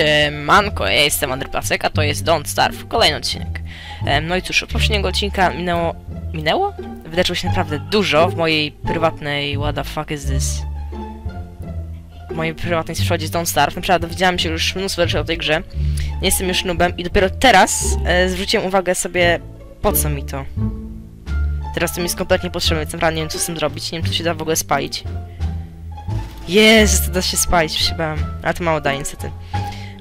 Siemanko, ja jestem Andrzej Placek, a to jest Don't Starve, kolejny odcinek. No i cóż, od poprzedniego odcinka minęło... Minęło? Wydarzyło się naprawdę dużo w mojej prywatnej... What the fuck is this? W mojej prywatnej z Don't Starve. Naprawdę dowiedziałam się już mnóstwo rzeczy o tej grze. Nie jestem już nubem i dopiero teraz e, zwróciłem uwagę sobie, po co mi to. Teraz to mi jest kompletnie potrzebne, więc naprawdę nie wiem co z tym zrobić, nie wiem czy się da w ogóle spalić. Jest, to da się spalić, już się bałem. Ale to mało daje niestety.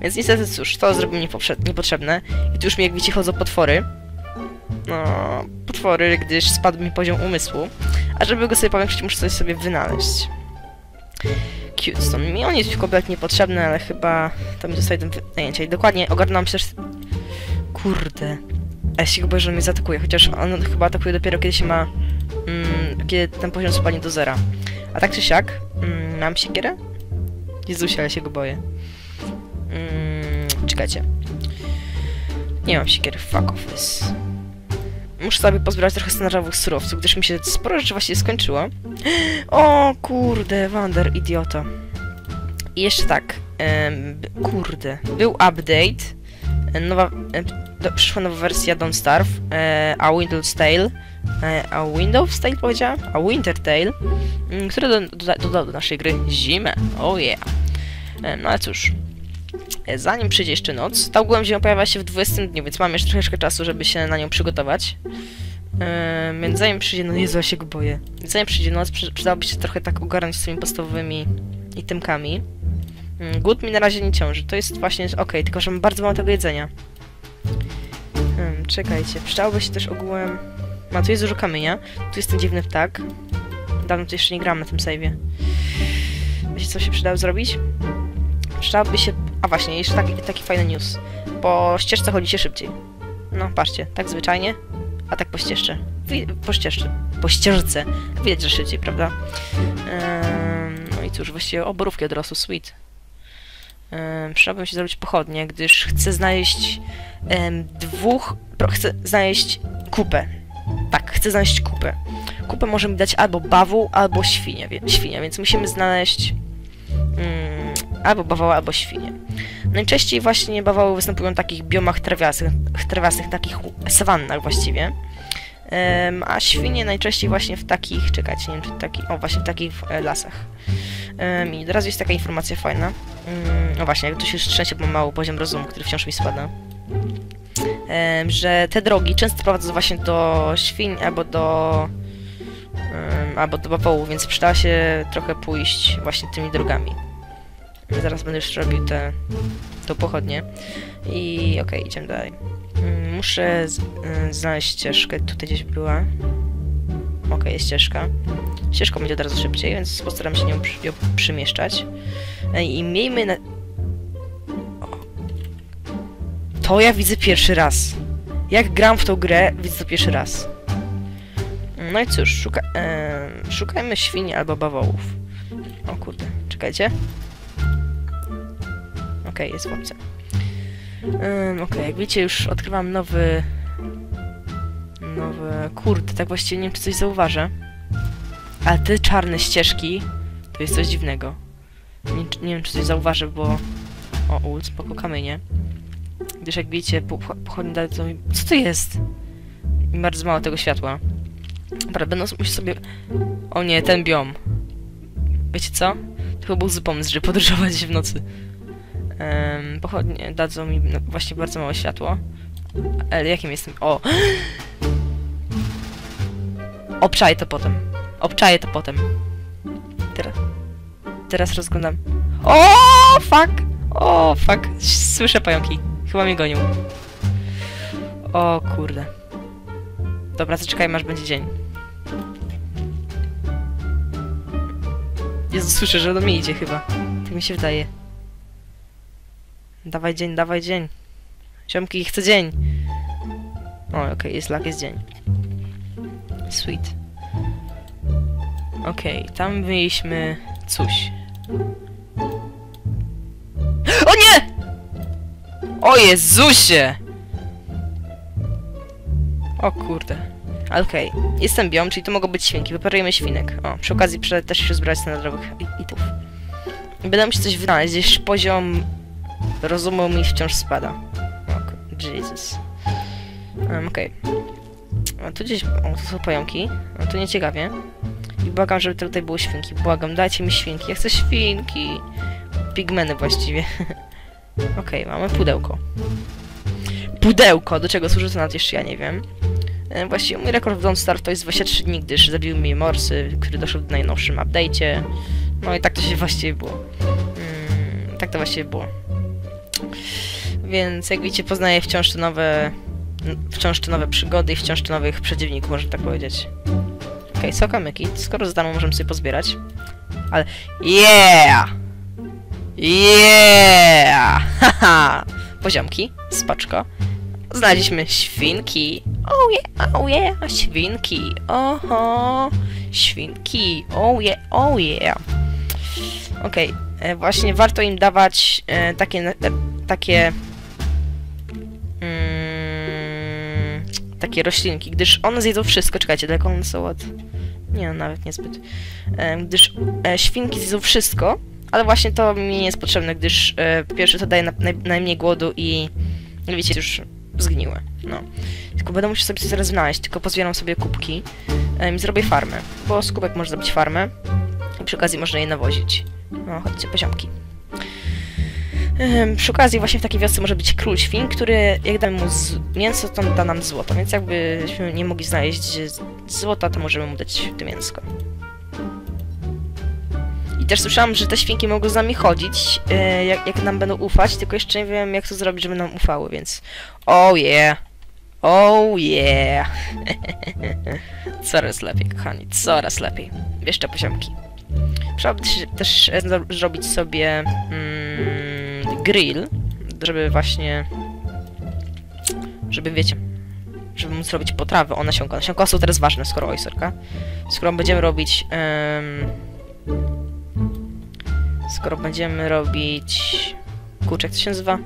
Więc niestety cóż, to niepoprze- niepotrzebne. I tu już mi jak widzicie chodzą potwory. No, potwory, gdyż spadł mi poziom umysłu. A żeby go sobie powiększyć, muszę coś sobie wynaleźć. Cute stone. Mi on jest już kompletnie niepotrzebny, ale chyba to mi zostaje do wynajęcia. I dokładnie ogarnąłem się. Kurde. A się go boję, że on mnie zaatakuje, chociaż on chyba atakuje dopiero kiedy się ma... Mm, kiedy ten poziom spadnie do zera. A tak czy siak, mm, mam siekierę? Jezusie, ale się go boję. Mm, czekajcie. Nie mam siekiery, fuck off this. Muszę sobie pozbierać trochę standardowych surowców, gdyż mi się sporo rzeczy właściwie skończyło. O kurde, Wander, idiota. I jeszcze tak, kurde, był update, e, nowa, e, do, przyszła nowa wersja Don't Starve, e, a Windows Tale, e, a Windows Tale powiedziałem? A Winter Tale, mm, który do- doda- dodał do naszej gry zimę. Oh yeah. E, No ale cóż, zanim przyjdzie jeszcze noc, ta ogółem zima pojawia się w 20 dniu, więc mam jeszcze troszeczkę czasu, żeby się na nią przygotować. E, Więc zanim przyjdzie noc, Jezu, ja się go boję. Zanim przyjdzie noc, przy, przydałoby się trochę tak ogarnąć z tymi podstawowymi itemkami. Mm, Głód mi na razie nie ciąży, to jest właśnie okej, tylko że mam bardzo mało tego jedzenia. Hmm, czekajcie, przydałoby się też ogółem... Ma, tu jest dużo kamienia, tu jest ten dziwny ptak. Dawno tu jeszcze nie gram na tym save'ie. Wiecie, co się przydało zrobić? Przydałoby się... A właśnie, jeszcze taki, taki fajny news. Po ścieżce chodzi się szybciej. No, patrzcie, tak zwyczajnie, a tak po ścieżce. Po ścieżce. Po ścieżce. Widać, że szybciej, prawda? Ehm, no i cóż, właściwie o, borówki odrosły, sweet. Ehm, Przydałoby się zrobić pochodnie, gdyż chcę znaleźć em, dwóch... Pro, chcę znaleźć kupę. Tak, chcę znaleźć kupę. Kupę może mi dać albo bawu, albo świnie, wie, świnia, więc musimy znaleźć mm, albo bawała, albo świnie. Najczęściej właśnie bawały występują w takich biomach trawiastych, trawiastych takich sawannach właściwie. Em, a świnie najczęściej właśnie w takich, czekajcie, nie wiem czy taki, o właśnie w takich e, lasach. Um, I od razu jest taka informacja fajna. Mm, no właśnie, jak tu się już trzęsie, bo mały poziom rozumu, który wciąż mi spada. Em, że te drogi często prowadzą właśnie do świń albo do albo do bawołów, więc przyda się trochę pójść właśnie tymi drogami. Zaraz będę już robił te to pochodnie. I okej, idziemy dalej. Mm, Muszę z, y, znaleźć ścieżkę, tutaj gdzieś była. Okej, jest ścieżka. Ścieżką będzie od razu szybciej, więc postaram się nią przy, I miejmy na... To ja widzę pierwszy raz. Jak gram w tą grę, widzę to pierwszy raz. No i cóż, szuka, e, szukajmy świni albo bawołów. O kurde, czekajcie. Okej, jest w opcja. Um, Okej, jak widzicie, już odkrywam nowy... Nowy... Kurde, tak właściwie nie wiem, czy coś zauważę. Ale te czarne ścieżki to jest coś dziwnego. Nie, nie wiem, czy coś zauważę, bo... O, ult, spoko kamienie. Gdyż jak widzicie, po- po- pochodnie dalej to. Co to jest? I bardzo mało tego światła. Dobra, będę musiał sobie... O nie, ten biom. Wiecie co? To chyba był zły pomysł, żeby podróżować w nocy. Um, pochodnie dadzą mi no, właśnie bardzo mało światło. Ale jakim jestem? O! Obczaję to potem. Obczaję to potem. Teraz. Teraz rozglądam. O, fuck! O, fuck! Słyszę pająki. Chyba mnie gonią. O kurde. Dobra, zaczekajmy aż będzie dzień. Jezu, słyszę, że do mnie idzie chyba. Tak mi się wydaje. Dawaj dzień, dawaj dzień. Ziomki, chcę dzień. O, okej, jest lag, jest dzień. Sweet. Okej, tam mieliśmy coś. O nie! O Jezusie! O kurde. Okej, jestem biom, czyli to mogą być świnki. Wyparujemy świnek. O, przy okazji też się zbrać standardowych itów. Będę musiał coś wynaleźć, gdzieś poziom Rozumu mi wciąż spada. Ok, Jesus. Um, Okej. A tu gdzieś... O, tu są pająki. A tu nieciekawie. I błagam, żeby tutaj były świnki. Błagam, dajcie mi świnki. Ja chcę świnki. Pigmeny właściwie. Okej, mamy pudełko. Pudełko! Do czego służy to nawet jeszcze ja nie wiem. Właściwie mój rekord w Don't Starve to jest 23 dni, gdyż zabił mnie Morsy, który doszedł w najnowszym update'cie. No i tak to się właściwie było. Mm, tak to właściwie było. Więc jak widzicie, poznaję wciąż te nowe... Wciąż te nowe przygody i wciąż te nowych przeciwników, można tak powiedzieć. Okej, okay, sokamyki. Skoro za darmo możemy sobie pozbierać. Ale... Yeah! Yeah! Haha! Poziomki, spaczko. Znaleźliśmy świnki. Oh yeah, oh yeah, świnki. Oho, świnki. Oh yeah, oh yeah. Okej, okay. właśnie warto im dawać e, takie, e, takie, mm, takie roślinki, gdyż one zjedzą wszystko. Czekajcie, daleko one są od... Nie, no, nawet niezbyt. E, gdyż e, świnki zjedzą wszystko, ale właśnie to mi nie jest potrzebne, gdyż e, po pierwsze to daje na, naj, najmniej głodu i wiecie, już zgniłe. No. Tylko będę musiał sobie coś zaraz znaleźć, tylko pozbieram sobie kubki e, i zrobię farmę, bo z kubek można zrobić farmę i przy okazji można je nawozić. No, chodźcie, poziomki. Ym, przy okazji właśnie w takiej wiosce może być król świn, który jak damy mu mięso, to da nam złoto, więc jakbyśmy nie mogli znaleźć złota, to możemy mu dać to mięsko. I też słyszałam, że te świnki mogą z nami chodzić, yy, jak, jak nam będą ufać, tylko jeszcze nie wiem jak to zrobić, żeby nam ufały, więc... Oh yeah! Oh yeah! coraz lepiej, kochani, coraz lepiej. Jeszcze poziomki. Trzeba też, też zrobić sobie mm, grill, żeby właśnie... Żeby, wiecie, żeby móc robić potrawy o nasionka. Nasionka są teraz ważne, skoro ojsorka. Skoro będziemy robić... Skoro będziemy robić... Kurczę, jak to się nazywa?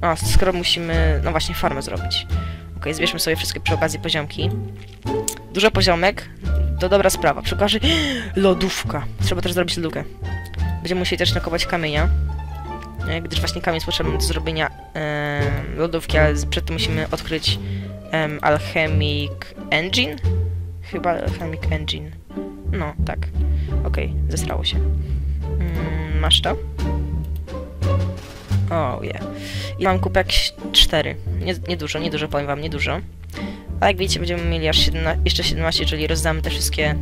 A, skoro musimy... No właśnie, farmę zrobić. Ok, zbierzmy sobie wszystkie przy okazji poziomki. Dużo poziomek, to dobra sprawa. Przy okazji... Lodówka. Trzeba też zrobić lodówkę. Będziemy musieli też nakować kamienia. Gdyż właśnie kamień jest potrzebny do zrobienia e, lodówki, ale przed tym musimy odkryć e, Alchemic Engine? Chyba Alchemic Engine. No, tak. Okej, okay, zesrało się. Mm, masz to? O, oh, yeah. I mam kupek 4. Nie, nie dużo, nie dużo, powiem wam, nie dużo. Ale jak widzicie, będziemy mieli aż 17, jeszcze 17, jeżeli rozdamy te wszystkie...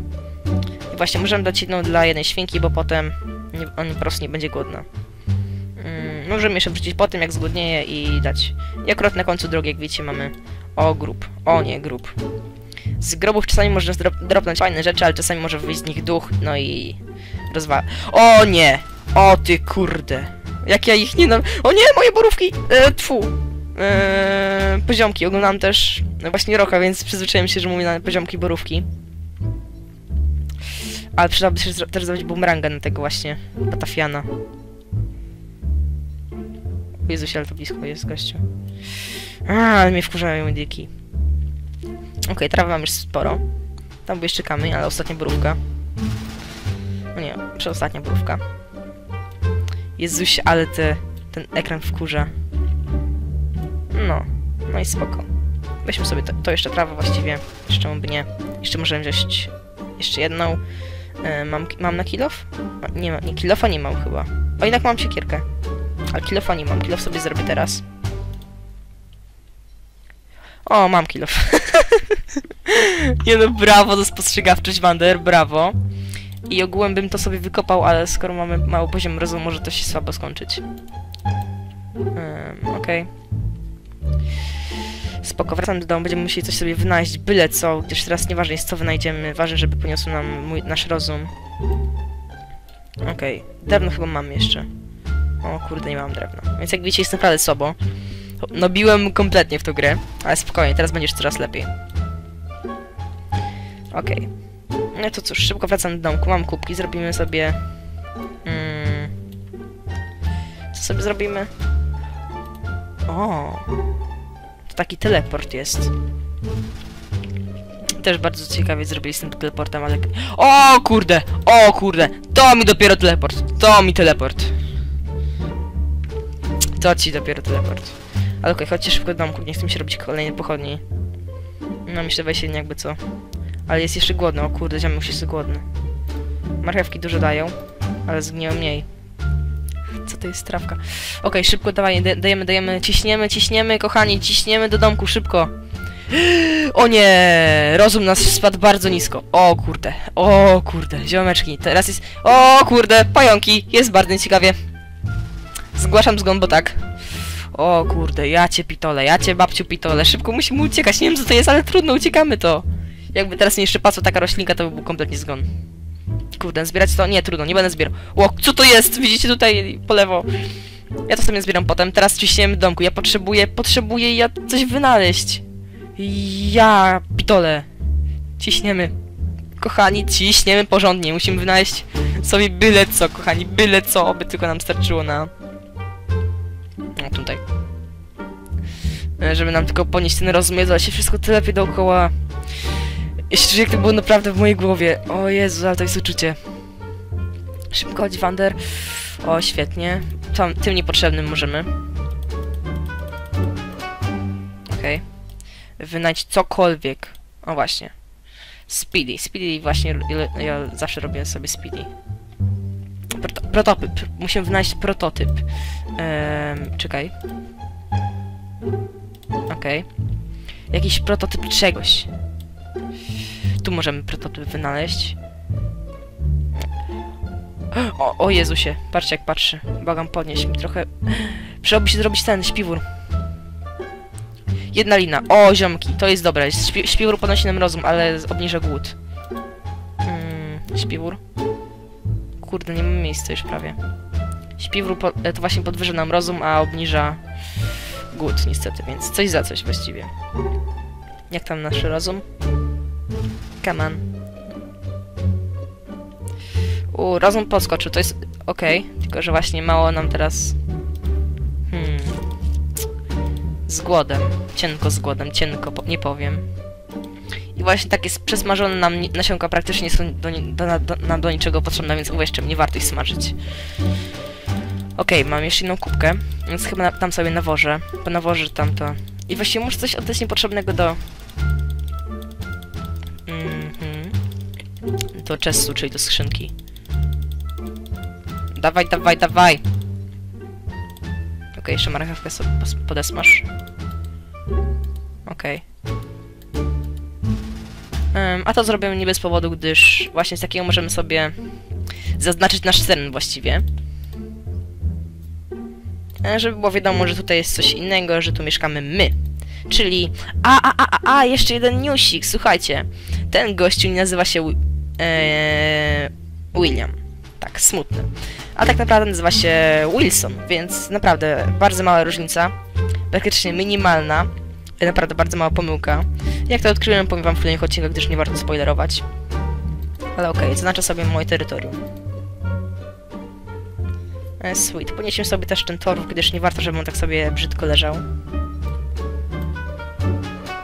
I właśnie możemy dać jedną dla jednej świnki, bo potem nie, on po prostu nie będzie głodna. Możemy jeszcze wrzucić po tym, jak zgłodnieje i dać. I na końcu drogi, jak widzicie, mamy... O, grób. O nie, grób. Z grobów czasami można dropnąć fajne rzeczy, ale czasami może wyjść z nich duch, no i... Rozwal... O nie! O ty kurde! Jak ja ich nie... O nie, moje borówki! E, tfu! E, poziomki. Oglądam też no właśnie Roka, więc przyzwyczaiłem się, że mówię na poziomki borówki. Ale przydałoby się też zrobić bumeranga na tego właśnie Batafiana. Jezusie, ale to blisko jest gościu. A, ale mnie wkurzają indyki. Okej, okay, trawy mam już sporo. Tam był jeszcze kamień, ale ostatnia borówka. No nie, przedostatnia borówka. Jezusie, ale te, ten ekran wkurza. No, no i spoko. Weźmy sobie to, to jeszcze trawę właściwie. Jeszcze by nie. Jeszcze możemy wziąć jeszcze jedną. E, mam, mam na kilof? Nie, nie, kilofa nie mam chyba. O, jednak mam siekierkę. Ale kilofa nie mam. Kilof sobie zrobię teraz. O, mam kilof. nie no, brawo za spostrzegawczość, Wander, brawo. I ogółem bym to sobie wykopał, ale skoro mamy mały poziom rozumu, może to się słabo skończyć. Um, Okej. Okay. Spoko, wracam do domu, będziemy musieli coś sobie wynaleźć, byle co, gdyż teraz nieważne jest co wynajdziemy, ważne, żeby poniosło nam mój, nasz rozum. Okej, okay. drewno chyba mam jeszcze. O kurde, nie mam drewna. Więc jak widzicie, jest naprawdę sobą. No biłem kompletnie w tą grę, ale spokojnie, teraz będziesz coraz lepiej. Okej. Okay. No to cóż, szybko wracam do domku, mam kubki, zrobimy sobie... Mm, co sobie zrobimy? O, to taki teleport jest. Też bardzo ciekawie zrobili z tym teleportem, ale... O kurde! O kurde! To mi dopiero teleport! To mi teleport! To ci dopiero teleport. Ale okej, chodźcie szybko do domku, nie chcę mi się robić kolejnej pochodni. No myślę, weź się jakby co. Ale jest jeszcze głodny, o kurde, ziomek już jest głodny. Marchewki dużo dają, ale zgniją mniej. Co to jest trawka? Okej, szybko dawaj, da- dajemy, dajemy, ciśniemy, ciśniemy, kochani, ciśniemy do domku, szybko. O nie! Rozum nas spadł bardzo nisko. O kurde, o kurde, ziomeczki, teraz jest... O kurde, pająki, jest bardzo ciekawie. Zgłaszam zgon, bo tak. O kurde, ja cię pitole, ja cię babciu pitole, szybko musimy uciekać, nie wiem co to jest, ale trudno, uciekamy to. Jakby teraz nie jeszcze pasła taka roślinka, to by był kompletnie zgon. Kurde, zbierać to? Nie, trudno, nie będę zbierał. Ło, co to jest? Widzicie tutaj po lewo? Ja to sobie zbieram potem, teraz ciśniemy w domku, ja potrzebuję, potrzebuję ja coś wynaleźć. Ja, pitole. Ciśniemy. Kochani, ciśniemy porządnie, musimy wynaleźć sobie byle co, kochani, byle co, aby tylko nam starczyło na... Żeby nam tylko ponieść ten rozum, Jezu, ale się wszystko tyle lepiej dookoła. Czuję, jak to było naprawdę w mojej głowie. O Jezu, ale to jest uczucie. Szybko chodź, Wander. O, świetnie. Tam, tym niepotrzebnym możemy. Okej. Wynajdź cokolwiek. O, właśnie. Speedy. Speedy właśnie, ja zawsze robię sobie speedy. Proto prototyp. Musimy wynaleźć prototyp. Ehm, czekaj. Okej. Jakiś prototyp czegoś. Tu możemy prototyp wynaleźć. O, o Jezusie, patrzcie jak patrzy. Błagam, podnieść mi trochę. Przydałoby się zrobić ten śpiwór. Jedna lina. O, ziomki, to jest dobre. Śpi śpiwór podnosi nam rozum, ale obniża głód. Mm, śpiwór. Kurde, nie mam miejsca już prawie. Śpiwór e, to właśnie podwyża nam rozum, a obniża głód niestety, więc coś za coś właściwie. Jak tam nasz rozum? Come on. U, rozum podskoczył, to jest okej, tylko że właśnie mało nam teraz... Hmm... Z głodem. Cienko z głodem, cienko, po, nie powiem. I właśnie takie przesmażone nam nasionka praktycznie nie są do, do, do, nam do niczego potrzebne, więc uwierzcie, nie warto ich smażyć. Okej, mam jeszcze jedną kubkę, więc chyba tam sobie nawożę, bo nawożę tamto. I właściwie muszę coś oddać niepotrzebnego do... Mhm. Do chestu, czyli do skrzynki. Dawaj, dawaj, dawaj! Okej, jeszcze marchewkę sobie podesmasz. Okej. Em, a to zrobimy nie bez powodu, gdyż właśnie z takiego możemy sobie zaznaczyć nasz teren właściwie. E, Żeby było wiadomo, że tutaj jest coś innego, że tu mieszkamy my. Czyli... A, a, a, a, a, jeszcze jeden newsik, słuchajcie. Ten gościu nazywa się... E, William. Tak, smutny. A tak naprawdę nazywa się Wilson, więc naprawdę bardzo mała różnica. Praktycznie minimalna. Naprawdę bardzo mała pomyłka. Jak to odkryłem, powiem wam w kolejnych odcinkach, gdyż nie warto spoilerować. Ale okej, zaznaczę sobie moje terytorium. E, Sweet. Poniesiemy sobie też ten torf, gdyż nie warto, żeby on tak sobie brzydko leżał.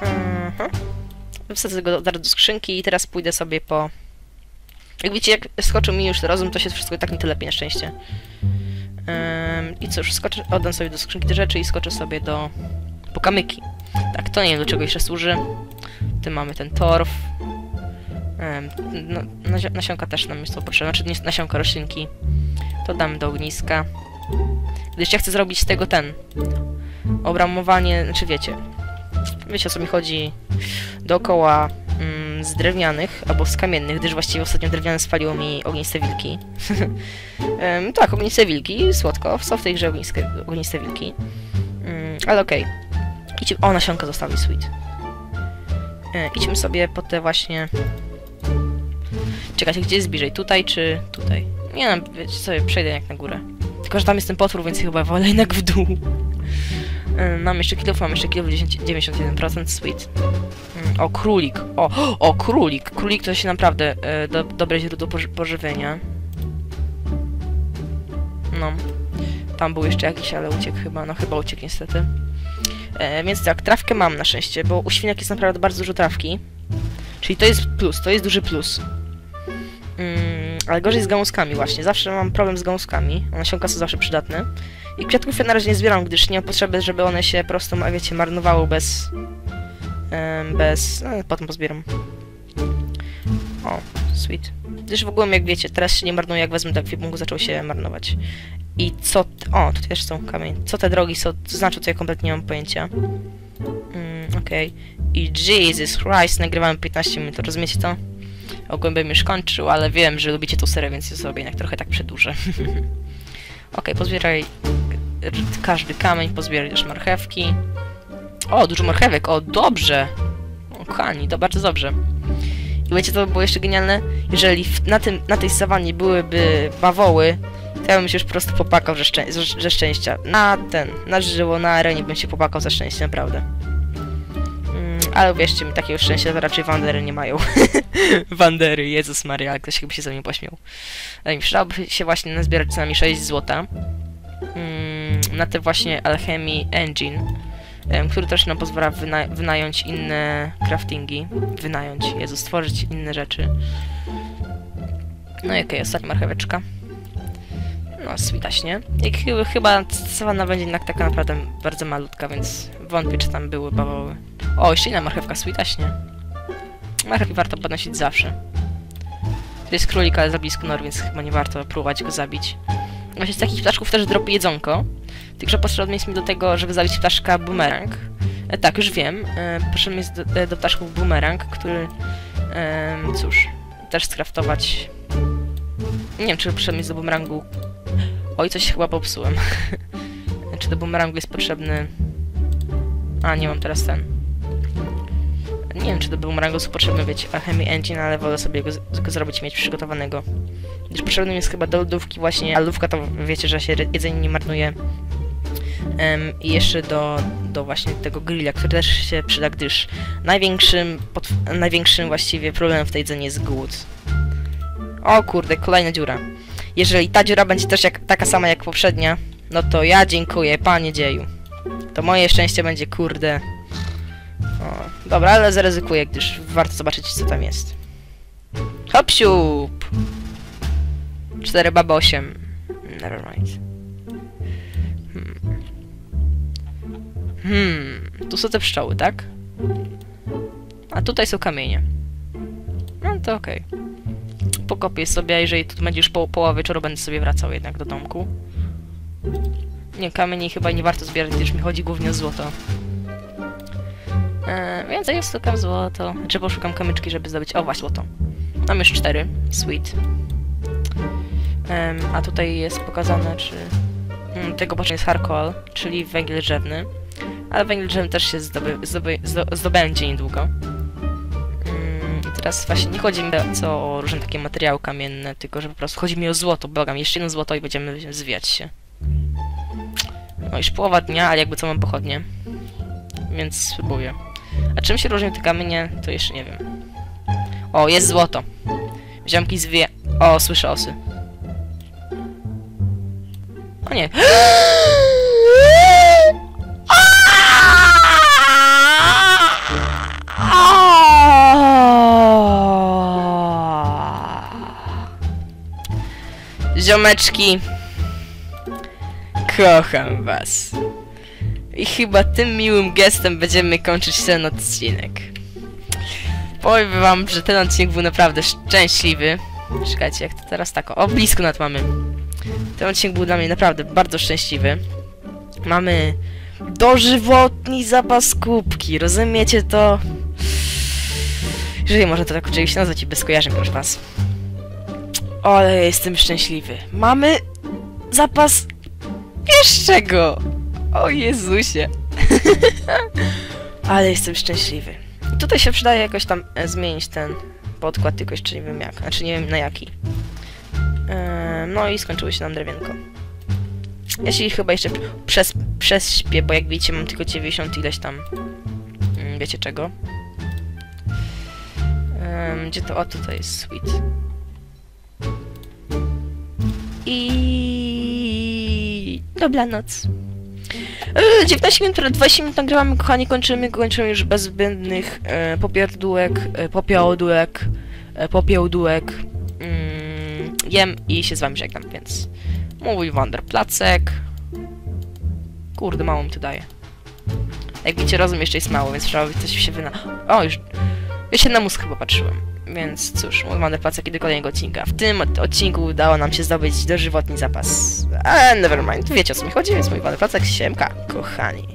Mhm. Wsadzę go do, do skrzynki i teraz pójdę sobie po... Jak widzicie, jak skoczył mi już rozum, to się wszystko tak nie tyle lepiej na szczęście. Ym, I cóż, skoczę, oddam sobie do skrzynki te rzeczy i skoczę sobie do... po kamyki. Tak, to nie wiem do czego jeszcze służy. Tu mamy ten torf. Ym, no, nasionka też nam jest to potrzebne, znaczy nie nasionka, roślinki. To damy do ogniska. Gdyż ja chcę zrobić z tego ten... Obramowanie, znaczy wiecie... Wiecie o co mi chodzi dookoła mm, z drewnianych albo z kamiennych, gdyż właściwie ostatnio drewniane spaliło mi ogniste wilki. Em, tak, ogniste wilki, słodko, są w tej grze ogniste wilki. Mm, ale okej. Idź, o, nasionka zostawi, sweet. E, idźmy sobie po te właśnie... Czekajcie, gdzie jest bliżej? Tutaj czy tutaj? Nie no, wiecie sobie, przejdę jak na górę. Tylko, że tam jest ten potwór, więc chyba wolę jednak w dół. Mam jeszcze kilów, mam jeszcze kilów 10 91%, sweet. Mm, O, królik. O, o, królik. Królik to się naprawdę e, do, dobre źródło poży pożywienia. No. Tam był jeszcze jakiś, ale uciekł chyba. No chyba uciekł niestety. E, więc tak, trawkę mam na szczęście, bo u świniak jest naprawdę bardzo dużo trawki. Czyli to jest plus, to jest duży plus. Ale gorzej z gałązkami właśnie. Zawsze mam problem z gałązkami. Nasionka są zawsze przydatne. I kwiatków ja na razie nie zbieram, gdyż nie mam potrzeby, żeby one się a wiecie, marnowały bez... bez... No, potem pozbieram. O, sweet. Gdyż w ogóle, jak wiecie, teraz się nie marnuje, jak wezmę do ekwipunku, zaczął się marnować. I co... O, tu też są kamień. Co te drogi są, znaczy, to ja kompletnie nie mam pojęcia. Mm, okej. I Jesus Christ, nagrywamy 15 minut, rozumiecie to? Ogólnie bym już kończył, ale wiem, że lubicie tą serię, więc sobie jednak trochę tak przedłużę. Okej, pozbieraj każdy kamień, pozbieraj też marchewki. O, dużo marchewek, o, dobrze! O, kochani, to bardzo dobrze. I wiecie, co by było jeszcze genialne? Jeżeli w, na, tym, na tej sawannie byłyby bawoły, to ja bym się już po prostu popłakał ze, szczę ze, szczęścia. Na ten, na żyło, na arenie bym się popłakał ze szczęścia, naprawdę. Ale uwierzcie mi, takiego szczęścia to raczej Wandery nie mają. Wandery, Jezus Maria, ktoś chyba się ze mnie pośmiał. Przydałoby się właśnie nazbierać co najmniej 6 złota. Mm, na te właśnie Alchemy Engine, em, który też nam pozwala wyna wynająć inne craftingi. Wynająć, Jezu, stworzyć inne rzeczy. No i okej, ostatnia marcheweczka. No, switaśnie. I chyba, chyba sawanna będzie jednak taka naprawdę bardzo malutka, więc wątpię, czy tam były bawoły. O, jeszcze inna marchewka, switaśnie. Marchewki warto podnosić zawsze. To jest królik, ale za blisko nor, więc chyba nie warto próbować go zabić. Właśnie z takich ptaszków też dropi jedzonko. Tylko potrzebny jest mi do tego, żeby zabić ptaszka bumerang. E, tak, już wiem. E, potrzebny jest do, e, do ptaszków bumerang, który... E, cóż, też skraftować... Nie wiem, czy potrzebny jest do bumerangu... Oj, coś chyba popsułem. czy do bumerangu jest potrzebny... A, nie mam teraz ten. Nie wiem, czy do bumerangu są potrzebne, wiecie, Alchemy Engine, ale wolę sobie go, go zrobić mieć przygotowanego. Gdyż potrzebny jest chyba do lodówki właśnie, a lodówka to wiecie, że się jedzenie nie marnuje. Em, I jeszcze do, do właśnie tego grilla, który też się przyda, gdyż największym, pod, największym właściwie problemem w tej jedzeniu jest głód. O kurde, kolejna dziura. Jeżeli ta dziura będzie też jak, taka sama jak poprzednia, no to ja dziękuję, panie dzieju. To moje szczęście będzie kurde. Dobra, ale zaryzykuję, gdyż warto zobaczyć co tam jest. Hop siup! 4 bab 8. Never mind. Hmm. Hmm. Tu są te pszczoły, tak? A tutaj są kamienie. No to okej. Pokopię sobie, a jeżeli tu będzie już po, połowa wieczoru, będę sobie wracał jednak do domku. Nie, kamieni chyba nie warto zbierać, gdyż mi chodzi głównie o złoto. Eee, więc ja szukam złoto. Czy poszukam kamyczki, żeby zdobyć... O, właśnie złoto. Mam już cztery. Sweet. A tutaj jest pokazane, czy... Mm, tego początku jest charcoal, czyli węgiel drzewny. Ale węgiel drzewny też się zdoby, zdoby, zdo, zdobędzie niedługo. Mm, teraz właśnie nie chodzi mi co o różne takie materiały kamienne, tylko że po prostu chodzi mi o złoto. Błagam, jeszcze jedno złoto i będziemy zwijać się. No już połowa dnia, ale jakby co mam pochodnie. Więc spróbuję. A czym się różnią te kamienie, to jeszcze nie wiem. O, jest złoto. Ziomki zwie... O, słyszę osy. O nie. Ziomeczki. Kocham was. I chyba tym miłym gestem będziemy kończyć ten odcinek. Powiem wam, że ten odcinek był naprawdę szczęśliwy. Czekajcie, jak to teraz tak. O, blisko nad mamy. Ten odcinek był dla mnie naprawdę bardzo szczęśliwy. Mamy dożywotni zapas kubki, rozumiecie to? Jeżeli można to tak oczywiście nazwać i bez skojarzeń, proszę was. Ale jestem szczęśliwy. Mamy zapas... Wiesz czego? O Jezusie. ale jestem szczęśliwy. Tutaj się przydaje jakoś tam e, zmienić ten podkład, tylko jeszcze nie wiem jak. Znaczy nie wiem na jaki. E, no i skończyło się nam drewienko. Się chyba jeszcze przez, prześpię, bo jak widzicie mam tylko 90 ileś tam. Mm, wiecie czego? Gdzie to? O, tutaj jest sweet. I dobranoc. E, 19 minut, 20 minut nagrywamy, kochani, kończymy, kończymy już bez zbędnych e, popierdółek, e, popiołdółek, e. Mm, jem i się z wami żegnam, więc mój Wander Placek. Kurde, mało mi to daje. Jak widzicie, rozum jeszcze jest mało, więc trzeba by coś się wyna... O, już... Ja się na mózg chyba patrzyłem. Więc cóż, mój Wonderpacek i do kolejnego odcinka. W tym od- odcinku udało nam się zdobyć dożywotni zapas. Ale nevermind, wiecie o co mi chodzi, więc mój Wonderpacek, siemka, kochani.